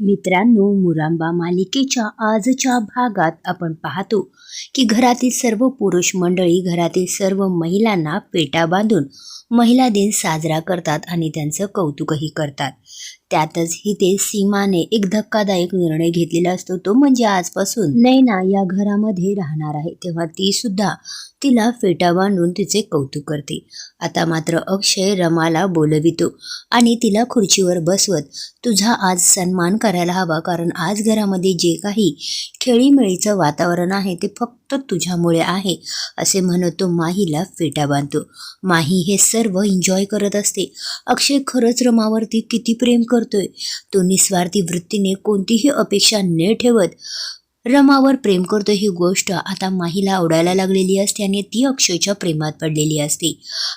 मित्रांनो मुरांबा मालिकेच्या आजच्या भागात आपण पाहतो की घरातील सर्व पुरुष मंडळी घरातील सर्व महिलांना पेटा बांधून महिला दिन साजरा करतात आणि त्यांचं कौतुकही करतात. त्यातच इथे सीमाने एक धक्कादायक निर्णय घेतलेला असतो तो म्हणजे आजपासून नैना या घरामध्ये राहणार आहे. तेव्हा ती सुद्धा तिला फेटा बांधून तिचे कौतुक करते. आता मात्र अक्षय रमाला बोलवितो आणि तिला खुर्चीवर बसवत तुझा आज सन्मान करायला हवा कारण आज घरामध्ये जे काही खेळीमेळीचं वातावरण आहे ते फक्त तुझ्यामुळे आहे असे म्हणत तो माहीला फेटा बांधतो. माही हे सर्व एन्जॉय करत असते. अक्षय खरंच रमावरती किती प्रेम करतोय. तो निस्वार्थी वृत्तीने कोणतीही अपेक्षा न ठेवत रमावर प्रेम करतो ही गोष्ट आता माहीला आवडायला लागलेली असते आणि ती अक्षयच्या प्रेमात पडलेली असते.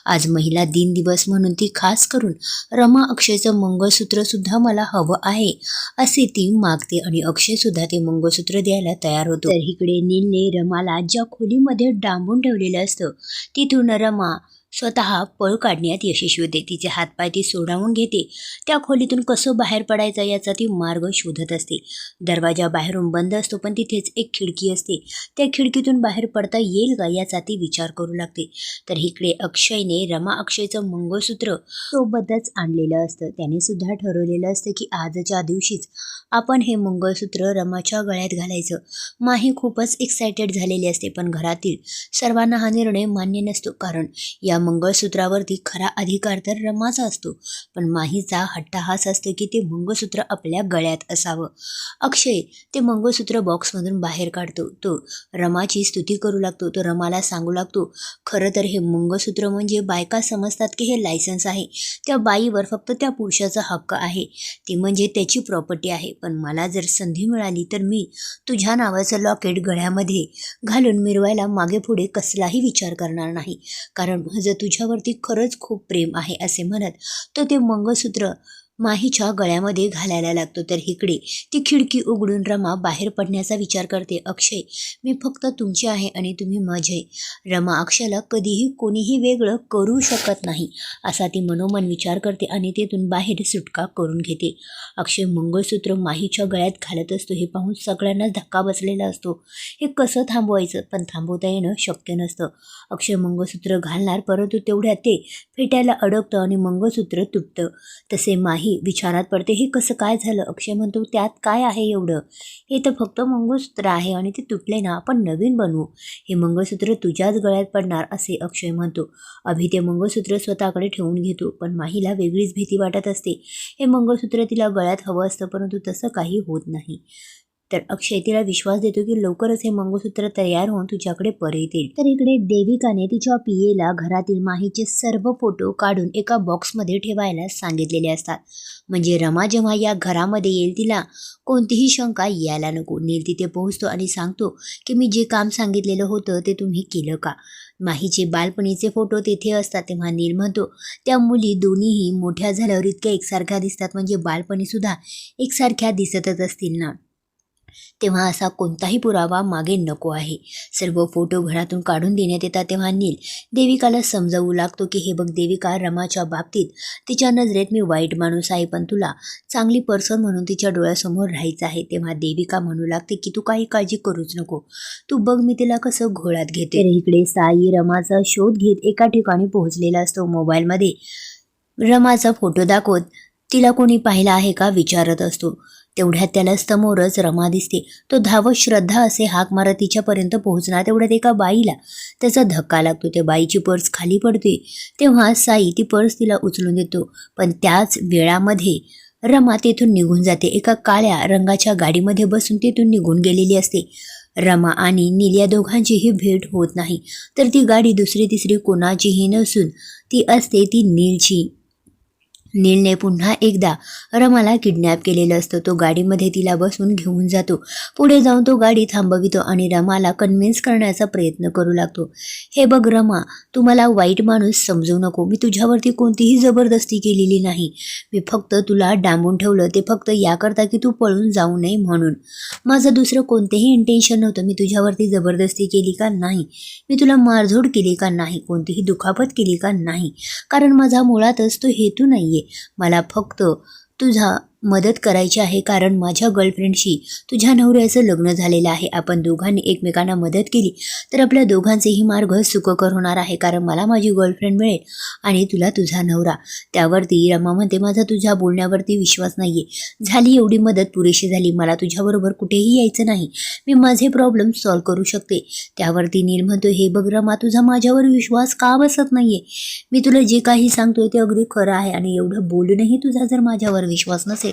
आज महिला दिन दिवस म्हणून ती खास करून रमा अक्षयचं मंगळसूत्र सुद्धा मला हवं आहे असे ती मागते आणि अक्षय सुद्धा ते मंगळसूत्र द्यायला तयार होतो. तर इकडे नीलने रमाला ज्या खोलीमध्ये डांबून ठेवलेलं असतं तिथून रमा स्वतः पळ काढण्यात यशस्वी होते. तिचे हातपाय ती सोडावून घेते. त्या खोलीतून कसं बाहेर पडायचं याचा ती मार्ग शोधत असते. दरवाजा बाहेरून बंद असतो पण तिथेच एक खिडकी असते. त्या खिडकीतून बाहेर पडता येईल का याचा ती विचार करू लागते. तर इकडे अक्षयने रमा अक्षयचं मंगळसूत्र सोबतच आणलेलं असतं. त्याने सुद्धा ठरवलेलं असतं की आजच्या दिवशीच आपण हे मंगळसूत्र रमाच्या गळ्यात घालायचं. माही खूपच एक्सायटेड झालेली असते पण घरातील सर्वांना हा निर्णय मान्य नसतो. कारण या मंगळसूत्रावरती खरा अधिकार तर रमाचा असतो. पण माहीचा हट्टाहास असतो की ते मंगळसूत्र आपल्या गळ्यात असावं. अक्षय ते मंगळसूत्र बॉक्समधून बाहेर काढतो. तो रमाची स्तुती करू लागतो. तो रमाला सांगू लागतो खरं तर हे मंगळसूत्र म्हणजे बायका समजतात की हे लायसन्स आहे. त्या बाईवर फक्त त्या पुरुषाचा हक्क आहे. ती म्हणजे त्याची प्रॉपर्टी आहे. पण मला जर संधी मिळाली तर मी तुझ्या नावाचं लॉकेट गळ्यामध्ये घालून मिरवायला मागे पुढे कसलाही विचार करणार नाही. कारण माझं तुझ्यावरती खरंच खूप प्रेम आहे असे म्हणत तो ते मंगळसूत्र माहीच्या गळ्यामध्ये घालायला लागतो. तर इकडे ती खिडकी उघडून रमा बाहेर पडण्याचा विचार करते. अक्षय मी फक्त तुमची आहे आणि तुम्ही माझे. रमा अक्षयला कधीही कोणीही वेगळं करू शकत नाही असा ती मनोमन विचार करते आणि तेथून बाहेर सुटका करून घेते. अक्षय मंगळसूत्र माहीच्या गळ्यात घालत असतो. हे पाहून सगळ्यांनाच धक्का बसलेला असतो. हे कसं थांबवायचं? पण थांबवता येणं शक्य नसतं. अक्षय मंगळसूत्र घालणार परंतु तेवढ्यात ते फेट्याला अडकतं आणि मंगळसूत्र तुटतं. तसे माही विचारात पडते हे कसं काय झालं? अक्षय म्हणतो त्यात काय आहे एवढं? हे तर फक्त मंगळसूत्र आहे आणि ते तुटले ना आपण नवीन बनवू. हे मंगळसूत्र तुझ्याच गळ्यात पडणार असे अक्षय म्हणतो. अभि ते मंगळसूत्र स्वतःकडे ठेवून घेतो पण माहीला वेगळीच भीती वाटत असते. हे मंगळसूत्र तिला गळ्यात हवं असतं परंतु तसं काही होत नाही. तर अक्षय तिला विश्वास देतो की लवकरच हे मंगळसूत्र तयार होऊन तुझ्याकडे परत येईल. तर इकडे देविकाने तिच्या पियेला घरातील माहीचे सर्व फोटो काढून एका बॉक्समध्ये ठेवायला सांगितलेले असतात. म्हणजे रमा जेव्हा या घरामध्ये येईल तिला कोणतीही शंका यायला नको. नील तिथे पोहोचतो आणि सांगतो की मी जे काम सांगितलेलं होतं ते तुम्ही केलं का? माहीचे बालपणीचे फोटो तेथे असतात तेव्हा नील म्हणतो त्या मुली दोन्हीही मोठ्या झाल्यावर इतक्या एकसारख्या दिसतात. म्हणजे बालपणीसुद्धा एकसारख्या दिसतच असतील ना? तेव्हा असा कोणताही पुरावा मागे नको आहे. सर्व फोटो घरातून काढून देण्यात येतात तेव्हा नील देविकाला समजावू लागतो की हे बघ देविका रमाच्या बाबतीत तिच्या नजरेत मी वाईट माणूस आहे पण तुला चांगली पर्सन म्हणून तिच्या डोळ्यासमोर राहायचं आहे. तेव्हा देविका म्हणू लागते की तू काही काळजी करूच नको. तू बघ मी तिला कसं घोळात घेते. इकडे साई रमाचा शोध घेत एका ठिकाणी पोहोचलेला असतो. मोबाईलमध्ये रमाचा फोटो दाखवत तिला कोणी पाहिला आहे का विचारत असतो. तेवढ्यात त्याला समोरच रमा दिसते. तो धावत श्रद्धा असे हाक मारत तिच्यापर्यंत पोहोचणार तेवढ्यात एका बाईला त्याचा धक्का लागतो. त्या बाईची पर्स खाली पडते. तेव्हा साई ती पर्स तिला उचलून देतो. पण त्याच वेळामध्ये रमा तेथून निघून जाते. एका काळ्या रंगाच्या गाडीमध्ये बसून तेथून निघून गेलेली असते. रमा आणि नील या दोघांचीही भेट होत नाही. तर ती गाडी दुसरी तिसरी कोणाचीही नसून ती असते ती नीलची. नीलने पुन्हा एकदा रमाला किडनॅप केलेलं असतं. तो गाडीमध्ये तिला बसून घेऊन जातो. पुढे जाऊन तो गाडी थांबवितो आणि रमाला कन्व्हिन्स करण्याचा प्रयत्न करू लागतो. हे बघ रमा तू मला वाईट माणूस समजू नको. मी तुझ्यावरती कोणतीही जबरदस्ती केलेली नाही. मी फक्त तुला डांबून ठेवलं. ते फक्त याकरता की तू पळून जाऊ नये म्हणून. माझं दुसरं कोणतेही इंटेन्शन नव्हतं. मी तुझ्यावरती जबरदस्ती केली का नाही? मी तुला मारझोड केली का नाही? कोणतीही दुखापत केली का नाही? कारण माझा मुळातच तो हेतू नाही आहे मला फक्त तुझा मदत करायची आहे कारण माझ्या गर्लफ्रेंडशी तुझ्या नवऱ्याचं लग्न झालेलं आहे. आपण दोघांनी एकमेकांना मदत केली तर आपल्या दोघांचेही मार्ग सुखकर होणार आहे कारण मला माझी गर्लफ्रेंड मिळेल आणि तुला तुझा नवरा. त्यावरती रमा म्हणते माझा तुझ्या बोलण्यावरती विश्वास नाहीये. झाली एवढी मदत पुरेशी झाली. मला तुझ्याबरोबर कुठेही यायचं नाही. मी माझे प्रॉब्लेम सॉल्व करू शकते. त्यावरती नील म्हणतो हे बघ रमा तुझा माझ्यावर विश्वास का बसत नाहीये? मी तुला जे काही सांगतोय ते अगदी खरं आहे आणि एवढं बोलूनही तुझा जर माझ्यावर विश्वास नसेल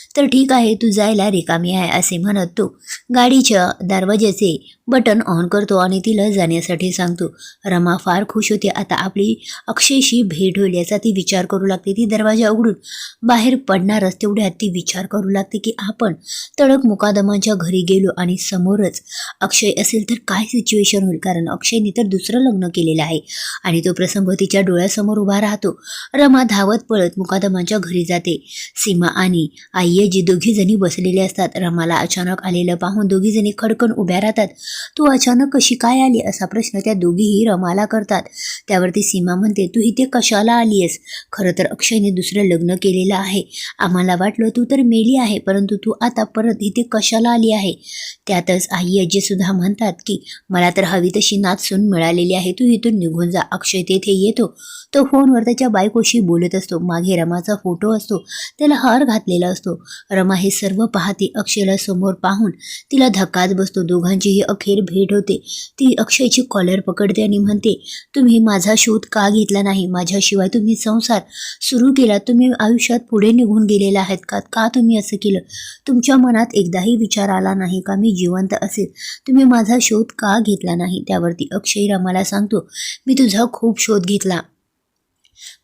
तर ठीक आहे तू जायला रिकामी आहे असे म्हणत तो गाडीच्या दरवाज्याचे बटन ऑन करतो आणि तिला जाण्यासाठी सांगतो. रमा फार खुश होते. आता आपली अक्षयशी भेट होईल याचा ती विचार करू लागते. ती दरवाजा उघडून बाहेर पडणारच तेवढ्यात ती विचार करू लागते की आपण तडक मुकादमाच्या घरी गेलो आणि समोरच अक्षय असेल तर काय सिच्युएशन होईल? कारण अक्षयने तर दुसरं लग्न केलेलं आहे आणि तो प्रसंग तिच्या डोळ्यासमोर उभा राहतो. रमा धावत पळत मुकादमाच्या घरी जाते. सीमा आणि आई म्हणजे जी दोघी जणी बसलेले असतात रमाला अचानक आलेलं पाहून दोघी जणी खडकन उभ्या राहतात. तू अचानक कशी काय आली? असा प्रश्न त्या दोघीही रमाला करतात. त्यावरती सीमा म्हणते तू इथे कशाला आलीयस? खरं तर अक्षयने दुसरं लग्न केलेलं आहे. आम्हाला वाटलं तू तर मेली आहे परंतु तू आता परत इथे कशाला आली आहे? त्यातच आई आजी सुद्धा म्हणतात की मला तर हवी तशी नाचून मिळालेली आहे. तू इथून निघून जा. अक्षय तेथे येतो. तो फोनवर त्याच्या बायकोशी बोलत असतो. मागे रमाचा फोटो असतो. त्याला हार घातलेला असतो. रमा हे सर्व पाहते अक्षयला समोर पाहून तिला धक्काच बसतो. दोघांचीही अखेर भेट होते. ती अक्षयची कॉलर पकडते आणि म्हणते तुम्ही माझा शोध का घेतला नाही? माझ्याशिवाय तुम्ही संसार सुरू केला. तुम्ही आयुष्यात पुढे निघून गेलेला आहेत का? का तुम्ही असं केलं? तुमच्या मनात एकदाही विचार आला नाही का? मी जिवंत असेल. तुम्ही माझा शोध का घेतला नाही? त्यावरती अक्षय रमाला सांगतो मी तुझा खूप शोध घेतला.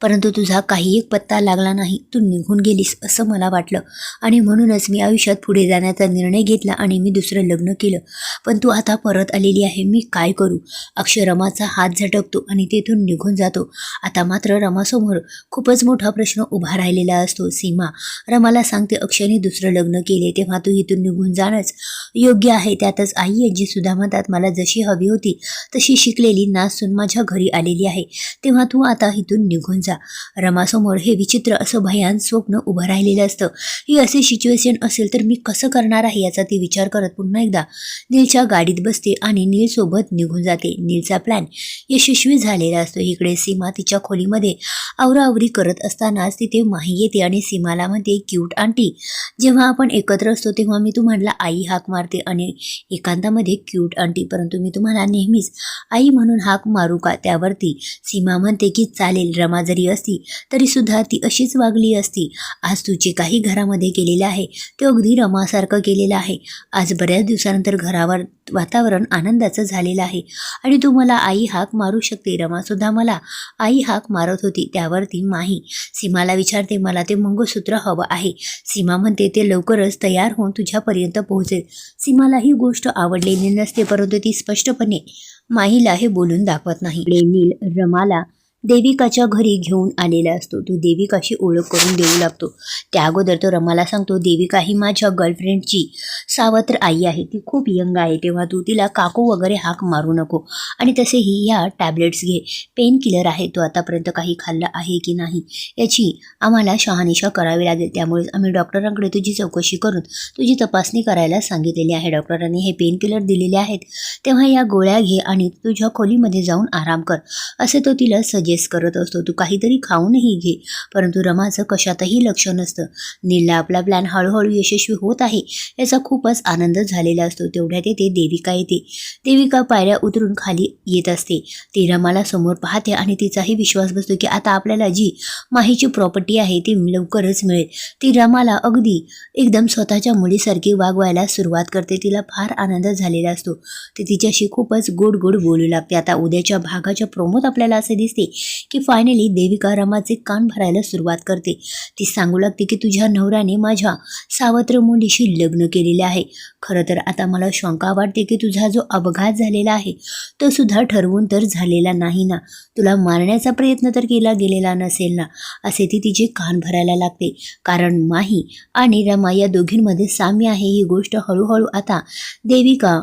परंतु तुझा काही एक पत्ता लागला नाही. तू निघून गेलीस असं मला वाटलं. आणि म्हणूनच मी आयुष्यात पुढे जाण्याचा निर्णय घेतला आणि मी दुसरं लग्न केलं. पण तू आता परत आलेली आहे मी काय करू? अक्षरमाचा हात झटकतो आणि तेथून निघून जातो. आता मात्र रमासमोर खूपच मोठा प्रश्न उभा राहिलेला असतो. सीमा रमाला सांगते अक्षयने दुसरं लग्न केले तेव्हा तू इथून निघून जाणंच योग्य आहे. त्यातच आई आजी सुद्धा म्हणतात मला जशी हवी होती तशी शिकलेली नासून माझ्या घरी आलेली आहे. तेव्हा तू आता इथून निघून जा. रमासमोर हे विचित्र असं भयान स्वप्न उभं राहिलेलं असतं. ही असे सिच्युएशन असेल तर मी कसं करणार आहे याचा ती विचार करत पुन्हा एकदा नीलच्या गाडीत बसते आणि नीलसोबत निघून जाते. नीलचा प्लॅन यशस्वी झालेला असतो. इकडे सीमा तिच्या खोलीमध्ये आवराआवरी करत असतानाच तिथे माही येते आणि सीमाला म्हणते क्यूट आंटी जेव्हा आपण एकत्र असतो तेव्हा मी तुम्हाला आई हाक मारते आणि एकांतामध्ये क्यूट आंटी परंतु मी तुम्हाला नेहमीच आई म्हणून हाक मारू का? त्यावरती सीमा म्हणते की चालेल रमा जरी असती तरी सुद्धा ती अशीच वागली असती. आज तू जे काही घरामध्ये केलेलं आहे ते अगदी रमासारखं केलेलं आहे. आज बऱ्याच दिवसानंतर घरावर वातावरण आनंदाचं झालेलं आहे. आणि तू मला आई हाक मारू शकते. रमासुद्धा मला आई हाक मारत होती. त्यावरती माही. सीमाला विचारते मला ते मंगळसूत्र हवं आहे. सीमा म्हणते ते लवकरच तयार होऊन तुझ्यापर्यंत पोहोचेल. सीमाला ही गोष्ट आवडलेली नसते परंतु ती स्पष्टपणे माहीला हे बोलून दाखवत नाही. नील रमाला देविकाच्या घरी घेऊन आलेला असतो. तो देविकाशी ओळख करून देऊ लागतो. त्या अगोदर तो रमाला सांगतो देविका ही माझ्या गर्लफ्रेंडची सावत्र आई आहे. ती खूप यंग आहे. तेव्हा तू तिला काकू वगैरे हाक मारू नको. आणि तसेही ह्या टॅबलेट्स घे. पेन किलर आहे. तो आतापर्यंत काही खाल्लं आहे की नाही याची आम्हाला शहानिशा करावी लागेल. त्यामुळे आम्ही डॉक्टरांकडे तुझी चौकशी करून तुझी तपासणी करायला सांगितलेली आहे. डॉक्टरांनी हे पेन किलर दिलेले आहेत. तेव्हा या गोळ्या घे आणि तुझ्या खोलीमध्ये जाऊन आराम कर. असे तो तिला सज सजेस्ट करत असतो. तू काहीतरी खाऊनही घे. परंतु रमाचं कशातही लक्ष नसतं. नीलला आपला प्लॅन हळूहळू यशस्वी होत आहे याचा खूपच आनंद झालेला असतो. तेवढ्यात येते देविका येते. देविका पायऱ्या उतरून खाली येत असते. ती रमाला समोर पाहते आणि तिचाही विश्वास बसतो की आता आपल्याला जी माहीची प्रॉपर्टी आहे ती लवकरच मिळेल. ती रमाला अगदी एकदम स्वतःच्या मुलीसारखी वागवायला सुरुवात करते. तिला फार आनंद झालेला असतो. ती तिच्याशी खूपच गोड गोड बोलू लागते. आता उद्याच्या भागाच्या प्रोमोत आपल्याला असे दिसते की फायनली देविका रमाचे कान भरायला सुरुवात करते. ती सांगू लागते की तुझ्या नवऱ्याने माझ्या सावत्र मुलीशी लग्न केलेले आहे. खरं तर आता मला शंका वाटते की तुझा जो अपघात झालेला आहे तो सुद्धा ठरवून तर झालेला नाही ना. तुला मारण्याचा प्रयत्न तर केला गेलेला नसेल ना असे ती तिचे कान भरायला लागते. कारण माही आणि रमा या दोघींमध्ये साम्य आहे ही गोष्ट हळूहळू आता देविका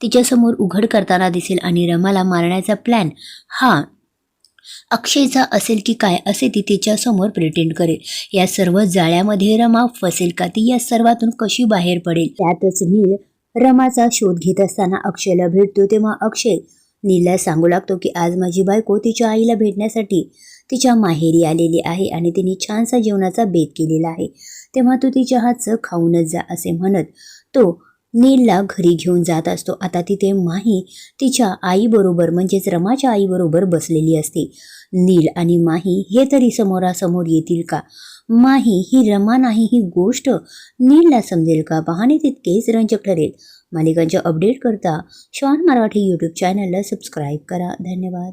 तिच्यासमोर उघड करताना दिसेल आणि रमाला मारण्याचा प्लॅन हा अक्षयचा असेल की काय असे ती तिच्या समोर प्रिटेंड करेल. या सर्व जाळ्यामध्ये रमा फसेल का ती या सर्वातून कशी बाहेर पडेल? त्यातच नील रमाचा शोध घेत असताना अक्षयला भेटतो तेव्हा अक्षय नीलला सांगू लागतो की आज माझी बायको तिच्या आईला भेटण्यासाठी तिच्या माहेरी आलेली आहे आणि तिने छानसा जेवणाचा बेत केलेला आहे. तेव्हा तू तिच्या हातचं खाऊनच जा असे म्हणत तो नीलला घरी घेऊन जात असतो. आता तिथे माही तिच्या आईबरोबर म्हणजेच रमाच्या आईबरोबर बसलेली असते. नील आणि माही हे तरी समोरासमोर येतील का? माही ही रमा नाही ही गोष्ट नीलला समजेल का? पाहणे तितकेच रंजक ठरेल. मालिकांच्या अपडेट करता श्वान मराठी यूट्यूब चॅनलला सबस्क्राईब करा. धन्यवाद.